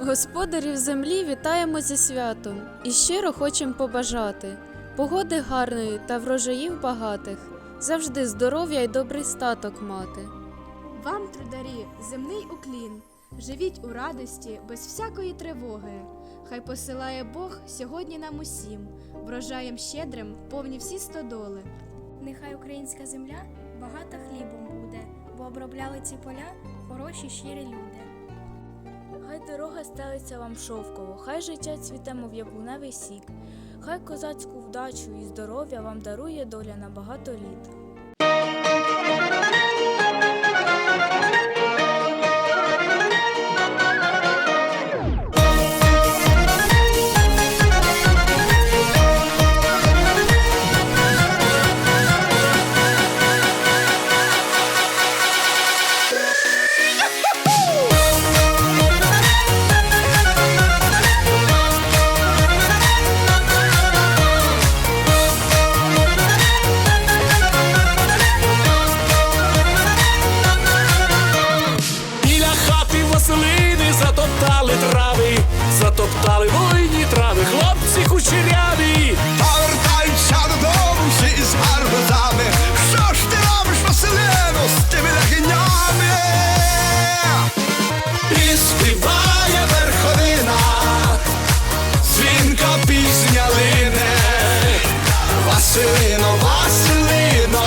Господарів землі вітаємо зі святом і щиро хочемо побажати погоди гарної та врожаїв багатих, завжди здоров'я й добрий статок мати. Вам, трударі, земний уклін. Живіть у радості, без всякої тривоги. Хай посилає Бог сьогодні нам усім, врожаєм щедрим повні всі стодоли. Нехай українська земля багата хлібом буде, бо обробляли ці поля хороші щирі люди. Хай дорога стелиться вам шовково, хай життя цвіте, мов яблуневий сік, хай козацьку вдачу і здоров'я вам дарує доля на багато літ. Василино, Василино,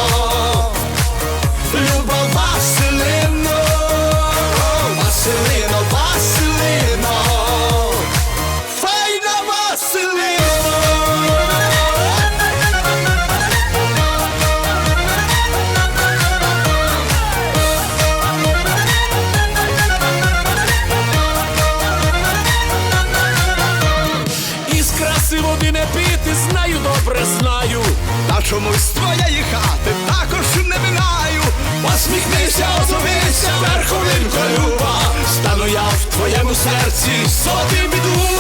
Люба Василино, Василино, Василино, файна Василино. Із краси води не пити, знаю, добре знаю. Чомусь твоєї хати також не минаю. Посміхнися, озовися, верховинко люба, стану я в твоєму серці сотим відлунням.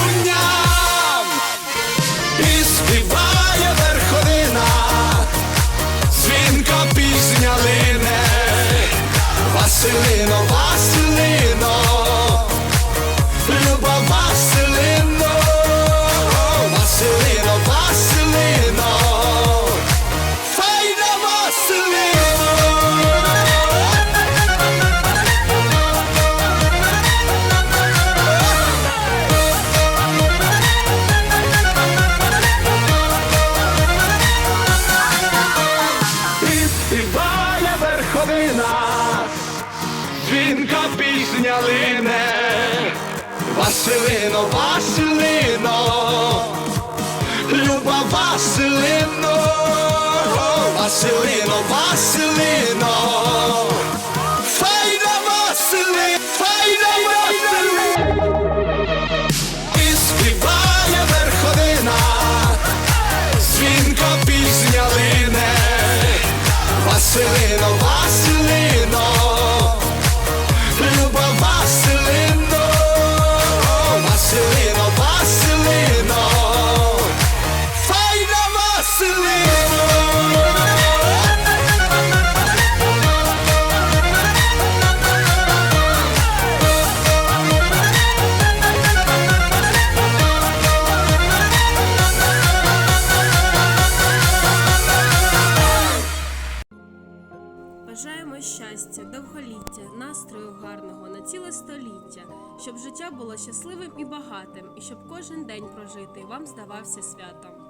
Верховина, дзвінка пісня лине, Василино, Василино, люба Василино, Василино, Василино, настрою гарного на ціле століття, щоб життя було щасливим і багатим, і щоб кожен день прожитий вам здавався святом.